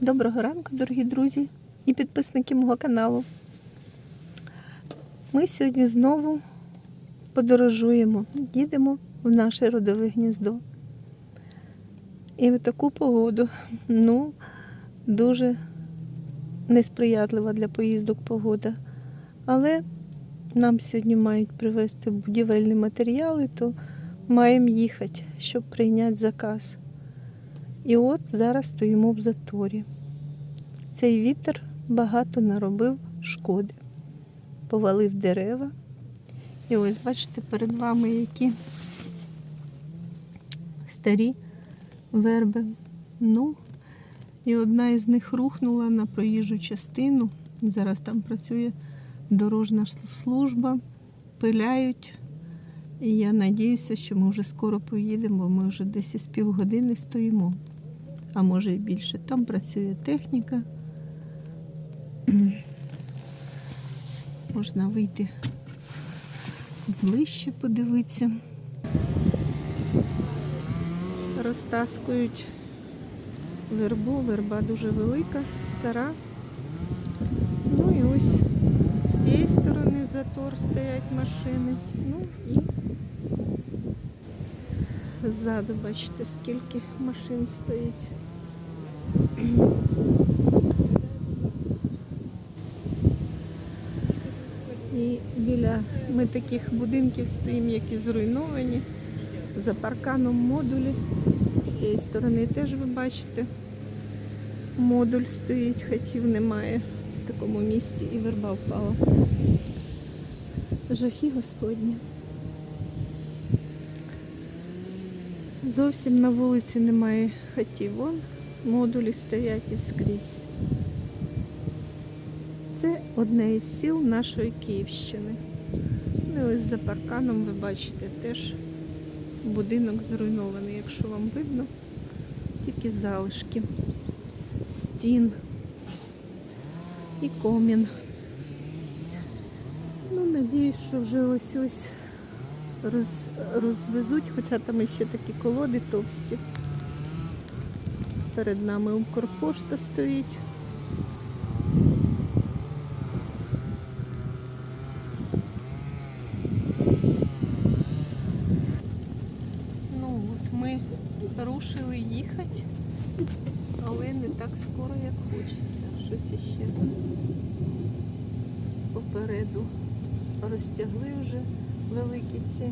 Доброго ранку, дорогі друзі і підписники мого каналу. Ми сьогодні знову подорожуємо, їдемо в наше родове гніздо. І в таку погоду, ну, дуже несприятлива для поїздок погода. Але нам сьогодні мають привезти будівельні матеріали, то маємо їхати, щоб прийняти заказ. І от зараз стоїмо в заторі. Цей вітер багато наробив шкоди, повалив дерева. І ось бачите перед вами які старі верби. Ну, і одна із них рухнула на проїжджу частину. Зараз там працює дорожна служба, пиляють. І я надіюся, що ми вже скоро поїдемо, бо ми вже десь із півгодини стоїмо, а може і більше. Там працює техніка. Можна вийти ближче подивитися. Розтаскують вербу, верба дуже велика, стара. Ну і ось з цієї сторони затор стоять машини. Ну і ззаду бачите, скільки машин стоїть. І біля ми таких будинків стоїмо, які зруйновані. За парканом модулі. З цієї сторони теж ви бачите. Модуль стоїть, хатів немає в такому місці і верба впала. Жахи Господні. Зовсім на вулиці немає хатів. Вон модулі стоять і скрізь. Це одне із сіл нашої Київщини. Ну ось за парканом ви бачите теж будинок зруйнований, якщо вам видно, тільки залишки стін і комін. Ну, надіюсь, що вже ось ось роз, розвезуть, хоча там ще такі колоди товсті. Перед нами Укрпошта стоїть. Ну от ми рушили їхати, але не так скоро, як хочеться. Щось іще попереду розтягли вже великі ці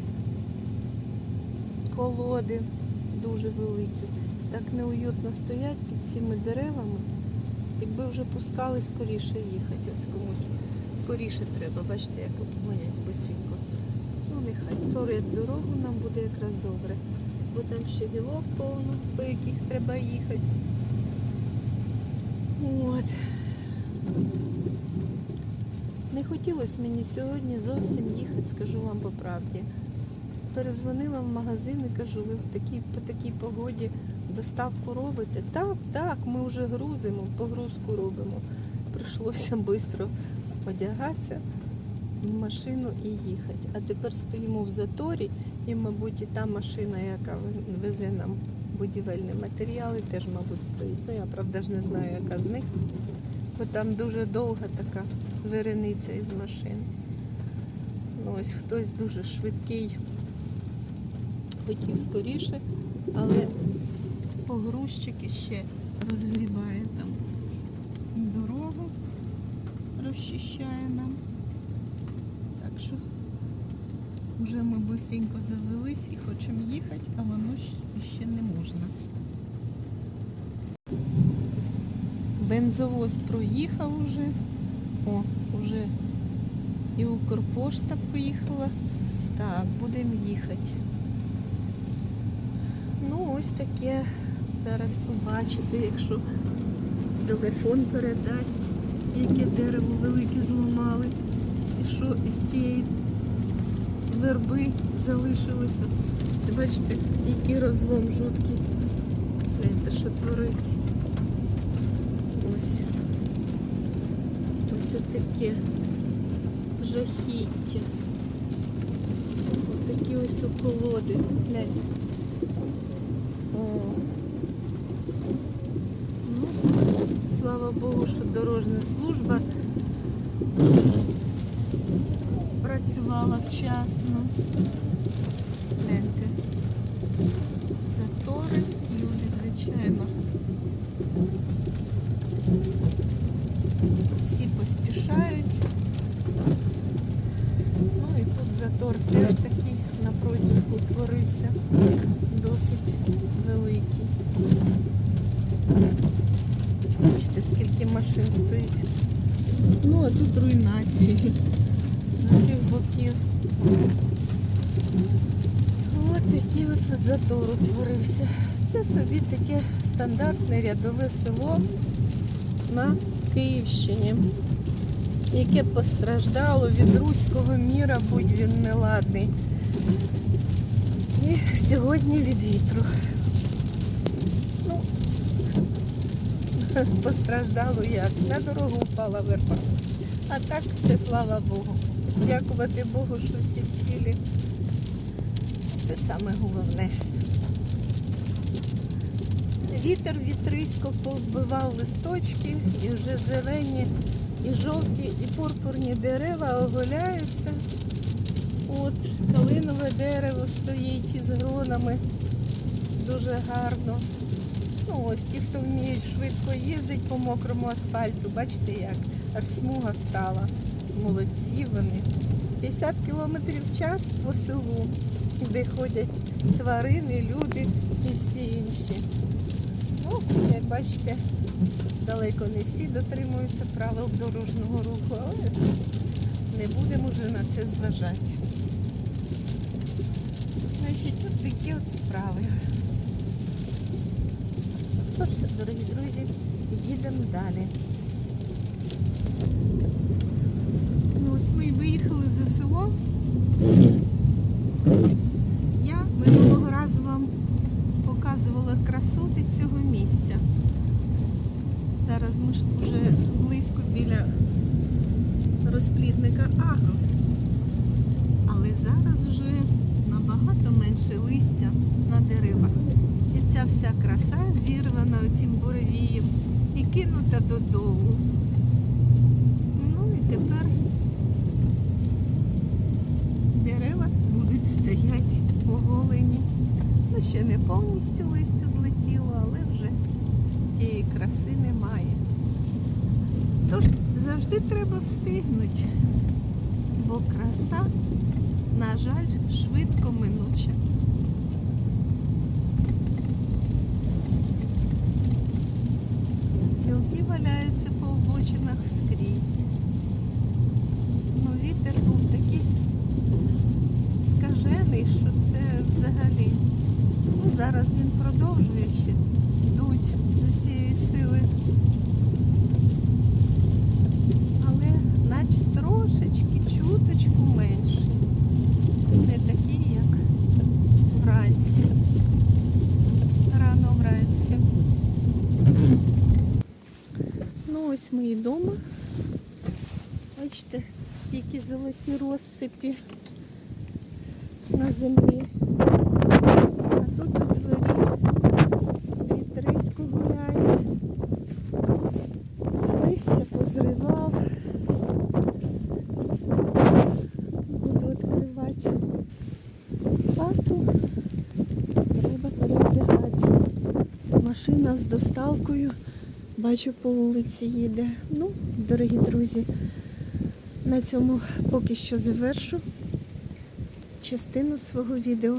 колоди, дуже великі. Так неуютно стоять під цими деревами. Якби вже пускали, скоріше їхати. Ось комусь скоріше треба. Бачите, як обгонять швидко. Ну нехай торять дорогу нам буде якраз добре. Бо там ще гілок повно, по яких треба їхати. От. Не хотілося мені сьогодні зовсім їхати, скажу вам по правді. Перезвонила в магазин і кажу, ви в такій, по такій погоді доставку робите? Так, так, ми вже грузимо, погрузку робимо. Прийшлося швидко одягатися в машину і їхати. А тепер стоїмо в заторі і, мабуть, і та машина, яка везе нам будівельні матеріали, теж, мабуть, стоїть. Ну, я правда ж не знаю, яка з них, бо там дуже довга така вирениця із машин. Ну, ось хтось дуже швидкий, хотів скоріше, але погрузчик іще розгрібає там дорогу, розчищає нам. Так що вже ми швидко завелись і хочемо їхати, а воно ще не можна. Бензовоз проїхав уже. О, уже і Укрпошта поїхала. Так, будемо їхати. Ну, ось таке зараз побачите, якщо телефон передасть, яке дерево велике зламали. І що із тієї верби залишилося. Бачите, який розлом жуткий. Гляньте, що твориться. Ось. Ось таке жахіття. Ось такі ось околоди. Гляньте. Ну, слава Богу, що дорожня служба спрацювала вчасно. Гляньте. Затори, люди, звичайно. Всі поспішають. Ну і тут затор теж такий напротив утворився. Досить великий. Бачите, скільки машин стоїть. Ну, а тут руйнації з усіх боків. Ось такий от, затор утворився. Це собі таке стандартне рядове село на Київщині, яке постраждало від руського міра, будь він неладний. І сьогодні від вітру. Ну, постраждало як? На дорогу впала верба. А так все, слава Богу. Дякувати Богу, що всі цілі. Це саме головне. Вітер вітрисько повбивав листочки, і вже зелені, і жовті, і пурпурні дерева оголяються. От, калинове дерево стоїть із гронами. Дуже гарно. Ну ось ті, хто вміють швидко їздити по мокрому асфальту, бачите як, аж смуга стала. Молодці вони. 50 кілометрів в час по селу, де ходять тварини, люди і всі інші. Ну, як бачите, далеко не всі дотримуються правил дорожнього руху, але не будемо вже на це зважати. Значить, от такі от справи. Тож, дорогі друзі, їдемо далі. Ну, ось ми виїхали за село. Я минулого разу вам показувала красоти цього місця. Зараз ми вже близько біля розплідника Агрос. Але зараз вже набагато менше листя на деревах. Вся краса зірвана цим буревієм і кинута додолу. Ну і тепер дерева будуть стояти оголені. Ну, ще не повністю листя злетіло, але вже тієї краси немає. Тож завжди треба встигнути, бо краса, на жаль, швидко минуча. Білки валяються по обочинах скрізь. Ну, вітер був такий скажений, що це взагалі. Ну, зараз він продовжує ще дуть з усієї сили. Але наче трошечки, чуточку менше. Не такий, як вранці. Рано вранці. Ну ось ми і вдома. Бачите, які золоті розсипі на землі. А тут у дворі вітрисько гуляє. Листя позривав. Буду відкривати хату. Треба переодягатися. Машина з доставкою. Бачу, по вулиці їде. Ну, дорогі друзі, на цьому поки що завершу частину свого відео.